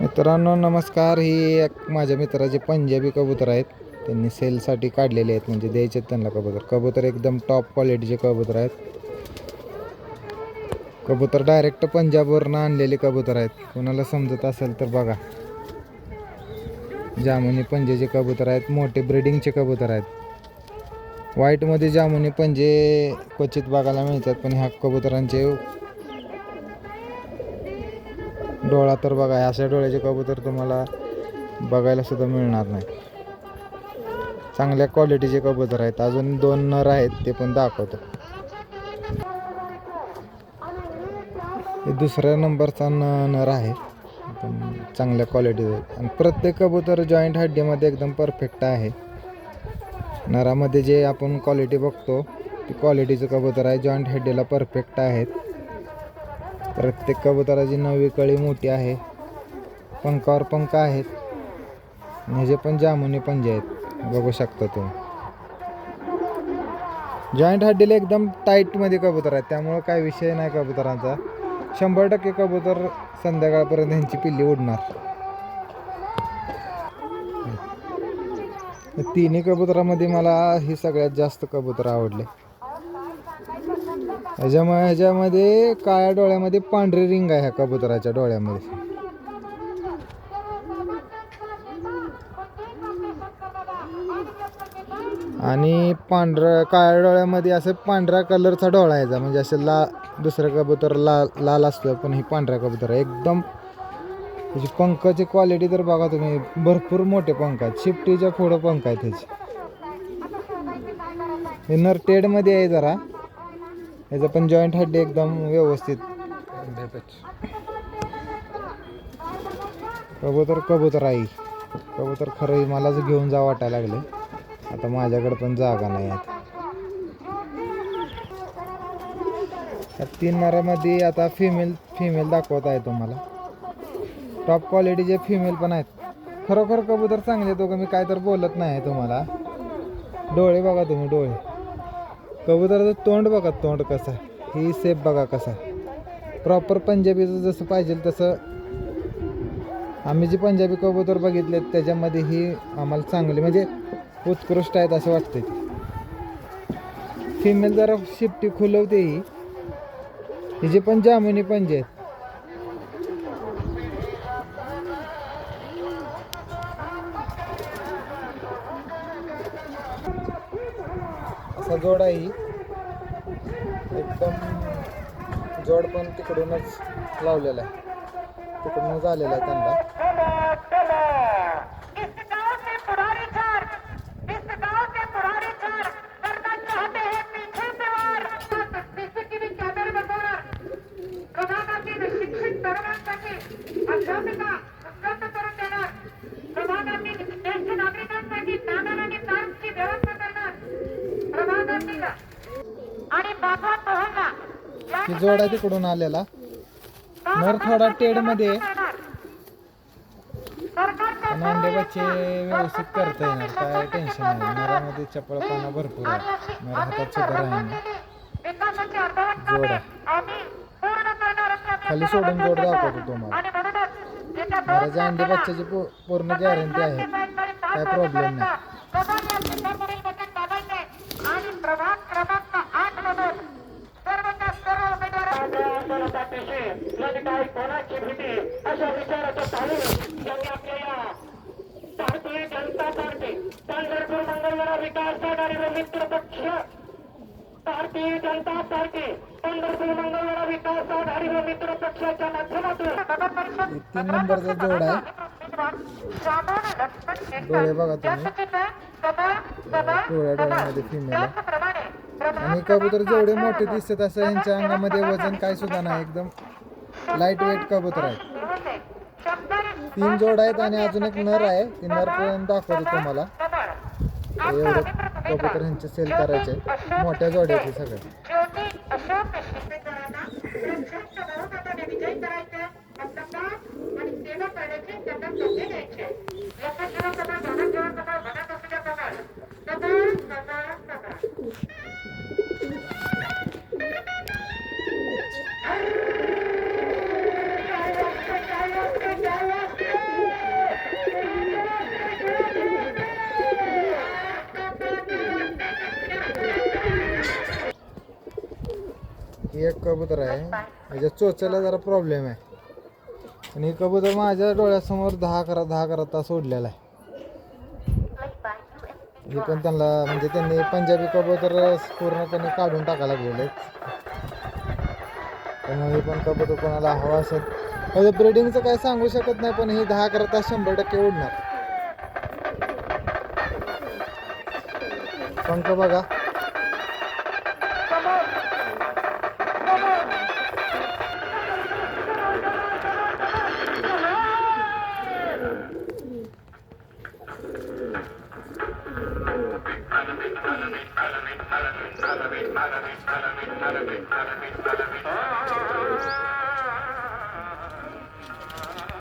मित्रांनो नमस्कार. ही एक माझ्या मित्राचे पंजाबी कबूतर आहेत. त्यांनी सेलसाठी काढलेले आहेत म्हणजे द्यायचे आहेत त्यांना कबूतर. कबूतर एकदम टॉप क्वालिटीचे कबूतर आहेत. कबूतर डायरेक्ट पंजाबवरनं आणलेले कबूतर आहेत. कोणाला समजत असेल तर बघा. जामुनी पंजेचे कबूतर आहेत मोठे ब्रिडिंगचे कबूतर आहेत. व्हाईटमध्ये जामुनी पंजे क्वचित बघायला मिळतात पण ह्या कबुतरांचे डोळा तर बघा अशा डोळ्याचे कबूतर तुम्हाला बघायला सुद्धा मिळणार नाही. चांगल्या क्वालिटीचे कबूतर आहेत. अजून दोन नर आहेत ते पण दाखवतो. दुसऱ्या नंबरचा न नर आहे. चांगल्या क्वालिटीचे आणि प्रत्येक कबूतर जॉईंट हड्डीमध्ये एकदम परफेक्ट आहे. नरामध्ये जे आपण क्वालिटी बघतो ती क्वालिटीचं कबूतर आहे. जॉईंट हड्डीला परफेक्ट आहेत. प्रत्येक कबुतराची नवी कळी मोठी आहे. पंखावर पंख आहेत. आणि ह्याचे पण जामुनी पंजे आहेत. बघू शकता तुम्ही. जॉईंट हड्डीला एकदम टाईटमध्ये कबूतर आहेत. त्यामुळं काय विषय नाही कबुतरांचा. शंभर टक्के कबूतर संध्याकाळपर्यंत ह्यांची पिल्ली उडणार. तिन्ही कबुतरामध्ये मला ही सगळ्यात जास्त कबूतर आवडले. ह्याच्यामुळे ह्याच्यामध्ये काळ्या डोळ्यामध्ये पांढरी रिंग आहे ह्या कबुतराच्या डोळ्यामध्ये. आणि पांढरा काळ्या डोळ्यामध्ये असं पांढऱ्या कलरचा डोळा याचा म्हणजे असं ला दुसरं कबूतर लाल लाल असतो पण ही पांढऱ्या कबूतर आहे. एकदम त्याची पंखाची क्वालिटी तर बघा तुम्ही. भरपूर मोठे पंख आहेत. शिफ्टीच्या पुढं पंख आहेत त्याचे. हे नर टेडमध्ये आहे जरा. याचं पण जॉईंट हड्डी एकदम व्यवस्थित. कबूतर कबूतर आई. कबूतर खरं मलाच घेऊन जा वाटायला लागले. आता माझ्याकडे पण जागा नाही आता या तीन नरामध्ये आता फिमेल फिमेल दाखवत आहे तुम्हाला. टॉप क्वालिटीचे फिमेल पण आहेत. खरोखर कबूतर चांगले तो मी काय तर बोलत नाही तुम्हाला. डोळे बघा तुम्ही डोळे. कबुतराचं तोंड बघा तोंड कसं ही सेप बघा कसा प्रॉपर पंजाबीचं जसं पाहिजे तसं आम्ही जी पंजाबी कबूतर बघितले त्याच्यामध्ये ही आम्हाला चांगली म्हणजे उत्कृष्ट आहेत असं वाटतं फिमेल जरा शिफ्टी खुलवते ही. हिचे पण जामुनी पंजे आहेत सजोड जोड आहे ही. एकदम जोड पण तिकडूनच लावलेला आहे. तिकडूनच आलेला आहे त्यांना ही जोड आहे तिकडून आलेला. नर थोडा टेडमध्ये आहे. पण अंडे बच्चे व्यवस्थित करता येणार काय टेन्शन नाही. मरामध्ये चपळ चपळपणा भरपूर आहे नर हातात सुद्धा राहील जोड खाली सोडून जोड दाखवतो तुम्हाला. आणि म्हणूनच येत्या दोन अंडे बच्च्याची पूर्ण गॅरंटी आहे. काय प्रॉब्लेम नाही. काय कोणाची भीती अशा विचाराच्या तालीम आपल्या या भारतीय जनता पार्टी पंढरपूर मंगळवेढा विकास आघाडी व मित्र पक्ष भारतीय जनता पार्टी पंढरपूर मंगळवेढा विकास आघाडी व मित्र पक्षाच्या माध्यमातून हे तीन नंबरचा जोड आहे. डोळे बघा तुम्ही. डोळ्यामध्ये फिमेल आणि कबूतर जेवढे मोठे दिसतात असं यांच्या अंगामध्ये वजन काय सुद्धा नाही. एकदम लाइट वेट कबूतर आहे तीन जोड आहेत आणि अजून एक नर आहे. ती नर पण दाखवतो तुम्हाला. एवढे कबूतर ह्यांचे सेल करायचे. मोठ्या जोड्याचे सगळे. ज्योती अशोक ही एक कबूतर आहे. माझ्या चोचाला जरा प्रॉब्लेम आहे. आणि हे कबूतर माझ्या डोळ्यासमोर दहा अकरा दहा अकरा तास ओढलेला आहे. हे पण त्यांना म्हणजे त्यांनी पंजाबी कबूतर पूर्णपणे काढून टाकायला लागलेले त्यामुळे हे पण कबूतर कोणाला हवं असेल. म्हणजे ब्रिडिंगचं काय सांगू शकत नाही पण हे दहा अकरा तास शंभर टक्के उडणार. पंख बघा. Oh.